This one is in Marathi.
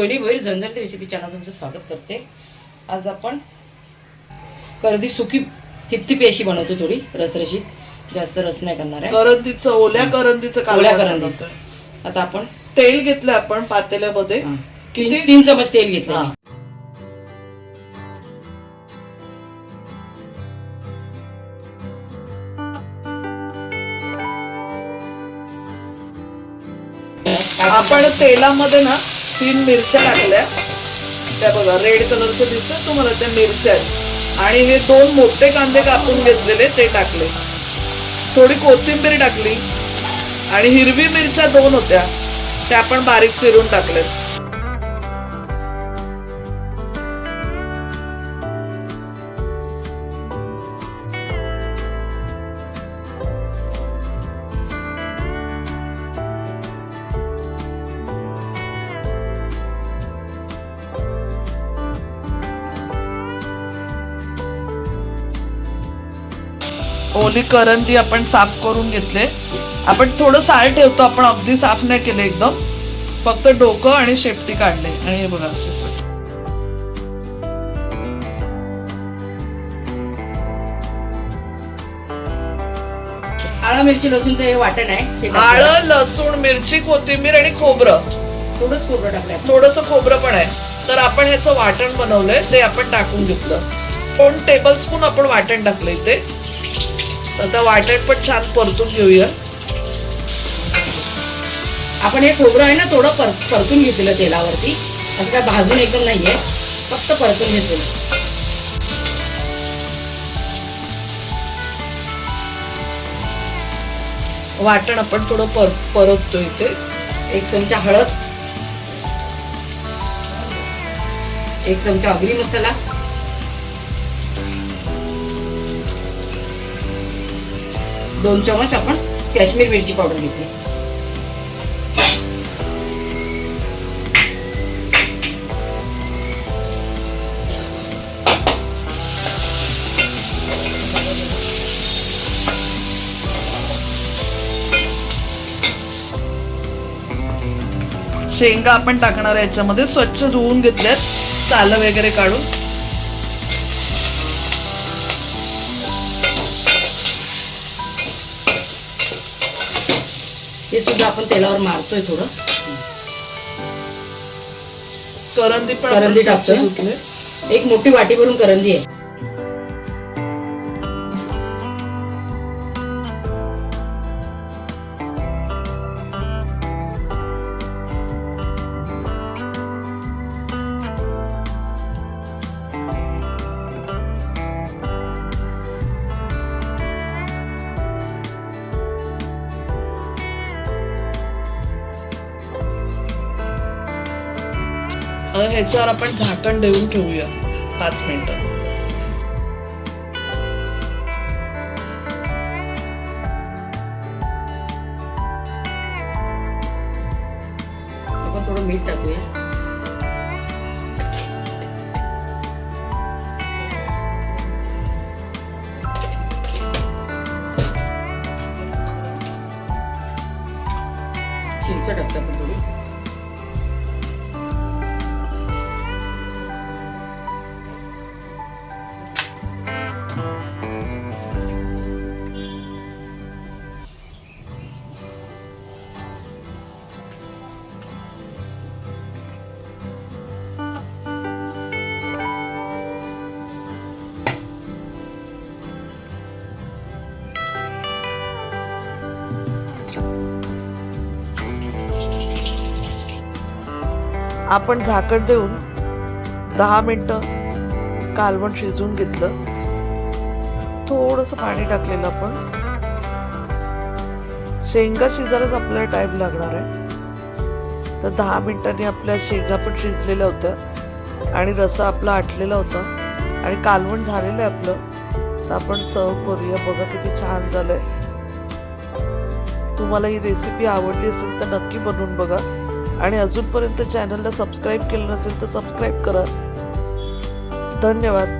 रोहिणी भोईर झणझणती रेसिपी चॅनल तुमचं स्वागत करते आज आपण करदी सुकी थिपथिपी अशी बनवतो थोडी रसरशीत जास्त रस नाही करणार आहे करंदीचं ओल्या करंदीचं ओल्या करंदीचं बनवतोय. आता आपण तेल घेतलं आपण पातेल्यामध्ये हा, किती? तीन तीन चमच तेल घेतलं हा. मी. आपण तेलामध्ये ना तीन मिरच्या टाकल्या त्या बघा रेड कलरचं दिसतं तुम्हाला त्या मिरच्या आहेत. आणि हे दोन मोठे कांदे कापून घेतलेले ते टाकले. थोडी कोथिंबीर टाकली. आणि हिरवी मिरच्या दोन होत्या त्या आपण बारीक चिरून टाकल्यात. ओली करंदी आपण साफ करून घेतले. आपण थोडं साल ठेवतो आपण अगदी साफ नाही केले एकदम. फक्त डोकं आणि शेपटी काढले. आणि हे बघा. आळा मिरची लसूणचं हे वाटण आहे. आलं लसूण मिरची कोथिंबीर आणि खोबरं. थोडंच खोबरं टाकलं आपण. थोडस खोबरं पण आहे. तर आपण ह्याचं वाटण बनवलंय ते आपण टाकून घेतलं. दोन टेबल स्पून आपण वाटण टाकलं इथे. तर आता वाटण पण छान परतून घेऊया. आपण हे खोबरं आहे ना थोडं पर परतून घेतलं तेलावरती. असं काय भाजून एकदम नाहीये. फक्त परतून घेतलं वाटण आपण थोडं पर परततो इथे. एक चमचा हळद. एक चमचा अगरी मसाला. दोन चमच आपण काश्मीर मिरची पावडर घेतली. शेंगा आपण टाकणार याच्यामध्ये. स्वच्छ धुवून घेतल्यात. साल वगैरे काढून. हे सुद्धा आपण तेलावर मारतोय थोडं. करंदी पण करंदी टाकतोय. एक मोठी वाटी भरून करंदी आहे. आता ह्याच्यावर आपण झाकण देऊन ठेवूया. पाच मिनिटं. थोडं मीठ टाकूया. चिंच टाकते आपण थोडी. आपण झाकण देऊन दहा मिनटं कालवण शिजवून घेतलं. थोडस पाणी टाकलेलं आपण. शेंगा शिजायलाच आपल्याला टाइम लागणार आहे. तर दहा मिनिटांनी आपल्या शेंगा पण शिजलेल्या होत्या आणि रसा आपला आटलेला होता. आणि कालवण झालेलं आहे आपलं. तर आपण सर्व करूया बघा किती छान झालंय. तुम्हाला ही रेसिपी आवडली असेल तर नक्की बनवून बघा. आणि अजूनपर्यंत चॅनलला सबस्क्राईब केलं नसेल तर सबस्क्राईब करा. धन्यवाद.